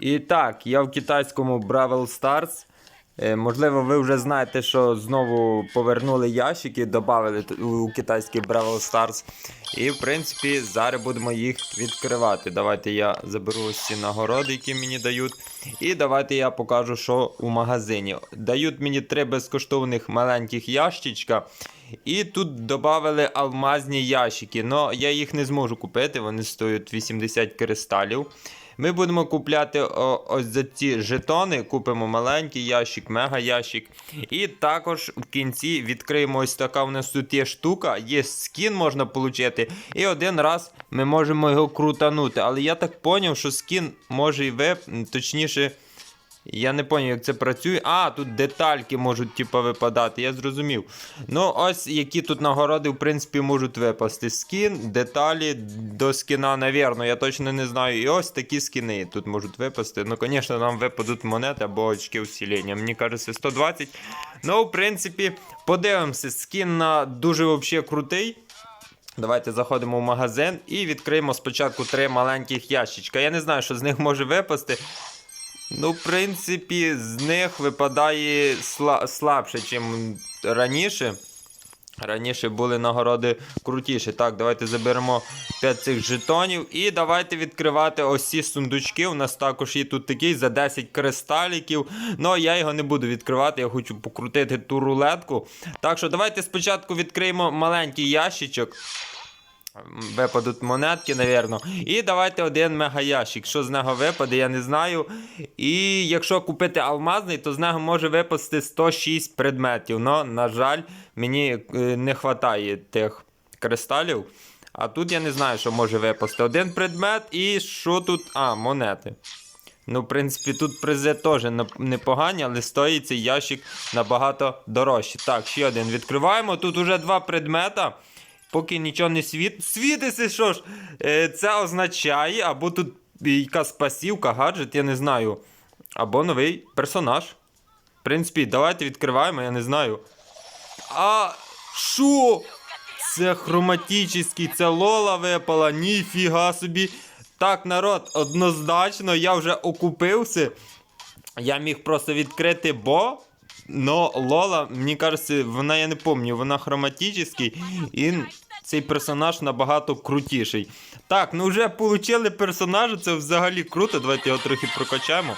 І так, я в китайському Brawl Stars. Е, Можливо, ви вже знаєте, що знову повернули ящики, додали у китайський Brawl Stars. І, в принципі, зараз будемо їх відкривати. Давайте я заберу ось ці нагороди, які мені дають. І давайте я покажу, що у магазині. Дають мені три безкоштовних маленьких ящичка. І тут додали алмазні ящики. Но я їх не зможу купити, вони стоять 80 кристалів. Ми будемо купляти ось за ці жетони. Купимо маленький ящик, мега ящик. І також в кінці відкриємо ось така у нас тут є штука, є скін можна отримати. І один раз ми можемо його крутанути. Але я так зрозумів, що скін може і вип, точніше. Я не зрозумів, як це працює. А, тут детальки можуть типу, випадати, я зрозумів. Ну, ось які тут нагороди, в принципі, можуть випасти. Скін, деталі до скіна, навірно, я точно не знаю. І ось такі скіни тут можуть випасти. Ну, звісно, нам випадуть монети або очки усілення. Мені кажеться, 120. Ну, в принципі, подивимося, скін на дуже взагалі крутий. Давайте заходимо в магазин і відкриємо спочатку три маленьких ящичка. Я не знаю, що з них може випасти. Ну, в принципі, з них випадає сла- слабше, ніж раніше. Раніше були нагороди крутіші. Так, давайте заберемо 5 цих жетонів. І давайте відкривати ось ці сундучки. У нас також є тут такий за 10 кристаліків. Ну, я його не буду відкривати, я хочу покрутити ту рулетку. Так що давайте спочатку відкриємо маленький ящичок. Випадуть монетки, напевно. І давайте один мегаящик. Що з нього випаде, я не знаю. І якщо купити алмазний, то з нього може випасти 106 предметів. Но, на жаль, мені е, не вистачає тих кристалів. А тут я не знаю, що може випасти. Один предмет і що тут? А, монети. Ну, в принципі, тут призи теж непогані, але стоїть цей ящик набагато дорожче. Так, ще один відкриваємо. Тут уже два предмета. Поки нічого не світ. Світиться, що ж? Е, Це означає, або тут якась пасівка, гаджет, я не знаю. Або новий персонаж. В принципі, давайте відкриваємо, я не знаю. А що? Це хроматичний, це лола випала, ніфіга собі. Так, народ, однозначно, я вже окупився. Я міг просто відкрити бо. Но Лола, мені кажеться, вона я не пам'ятаю, вона хроматичний і цей персонаж набагато крутіший. Так, ну вже отримали персонажа, це взагалі круто. Давайте його трохи прокачаємо.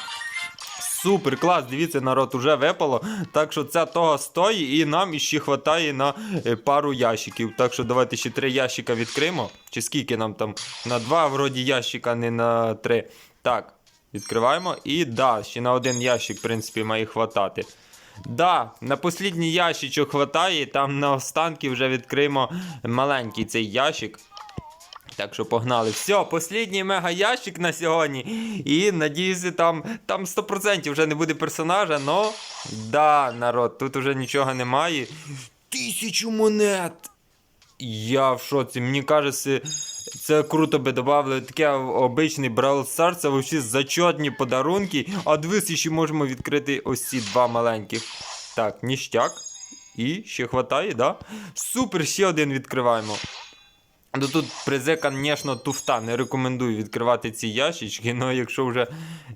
Супер, клас, дивіться, народ уже випало. Так що це того стоїть, і нам іще вистачає на е, пару ящиків. Так що давайте ще три ящика відкриємо. Чи скільки нам там? На два, вроді, ящика, не на три. Так, відкриваємо. І да, ще на один ящик, в принципі, має хватати. Да, на послідній ящичок хватає, там на останки вже відкриємо маленький цей ящик. Так що погнали. Все, послідній мега ящик на сьогодні. І надіюся, там, там 100% вже не буде персонажа, но да, народ, тут вже нічого немає. Тисячу монет! Я в шоці, мені кажеться, це круто би додали таке обичний Brawl Stars, це взагалі зачетні подарунки. А дивись, ще можемо відкрити ось ці два маленьких. Так, ніштяк. І ще хватає, да? Супер, ще один відкриваємо. Ну тут призи, звісно, туфта. Не рекомендую відкривати ці ящички, але якщо вже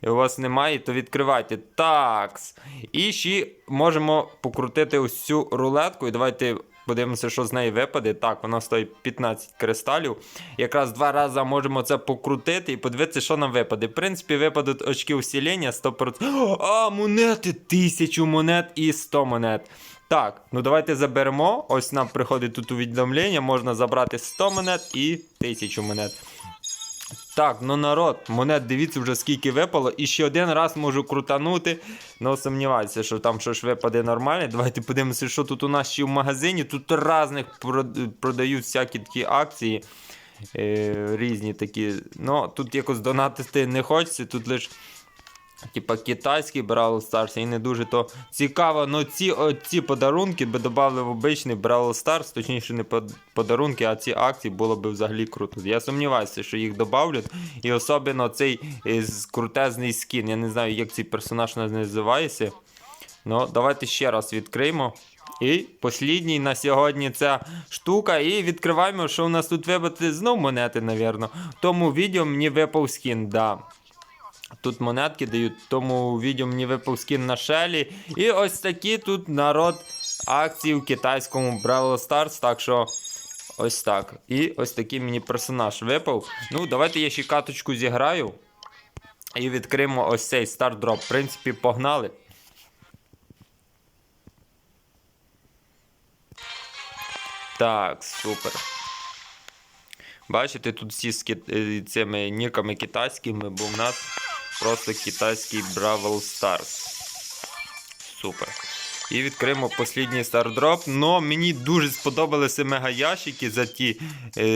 у вас немає, то відкривайте. Такс. І ще можемо покрутити ось цю рулетку. І давайте подивимося, що з неї випаде. Так, вона стоїть 15 кристалів. Якраз два рази можемо це покрутити і подивитися, що нам випаде. В принципі, випадуть очки усілення 100%. А, монети! Тисячу монет і 100 монет. Так, ну давайте заберемо. Ось нам приходить тут увідомлення, можна забрати 100 монет і 1000 монет. Так, ну народ, монет, дивіться вже скільки випало. І ще один раз можу крутанути. Ну, сумніваюся, що там щось випаде нормально. Давайте подивимося, що тут у нас ще в магазині. Тут різних продають всякі такі акції. Е, різні такі. Ну, тут якось донатити не хочеться, тут лише. Типа китайський Brawl Stars і не дуже то цікаво. Ну ці, о, ці подарунки би додали в обичний Brawl Stars, точніше не подарунки, а ці акції було б взагалі круто. Я сумніваюся, що їх додавлять. І особливо цей е, крутезний скін. Я не знаю, як цей персонаж називається. Ну, давайте ще раз відкриємо. І послідній на сьогодні ця штука. І відкриваємо, що у нас тут вибити знов монети, напевно. В тому відео мені випав скін, да. Тут монетки дають, тому відео мені випав скін на Шелі. І ось такі тут народ акції в китайському Brawl Stars. Так що ось так. І ось такий мені персонаж випав. Ну, давайте я ще каточку зіграю. І відкриємо ось цей стардроп. В принципі, погнали. Так, супер. Бачите, тут всі з кит... е, цими ніками китайськими, бо в нас просто китайський Бравл Stars. Супер. І відкриємо послідній стардроп. Но мені дуже сподобалися мегаящики за ті. Е,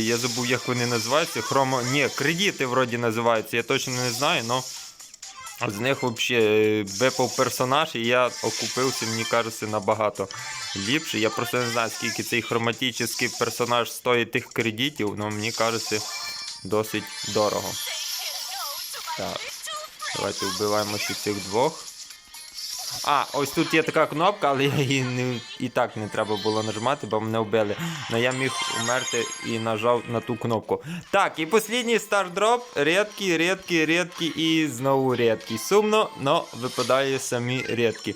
я забув, як вони називаються. Хромо. Ні, кредити вроді називаються. Я точно не знаю, но з них взагалі випав персонаж, і я окупився, мені кажеться, набагато ліпше. Я просто не знаю, скільки цей хроматичний персонаж стоїть тих кредитів, але мені кажеться, досить дорого. Так. Давайте вбиваємо ще цих двох. А, ось тут є така кнопка, але я її не, і так не треба було нажимати, бо мене вбили. Но я міг умерти і нажав на ту кнопку. Так, і останній стардроп. Рідкий, рідкий, рідкий і знову рідкий. Сумно, но випадає самі рідкі.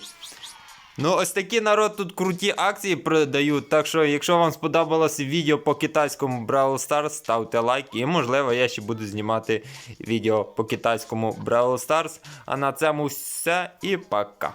Ну, ось такі народ тут круті акції продають. Так що, якщо вам сподобалось відео по китайському Brawl Stars, ставте лайк. І можливо я ще буду знімати відео по китайському Brawl Stars. А на цьому все і пока.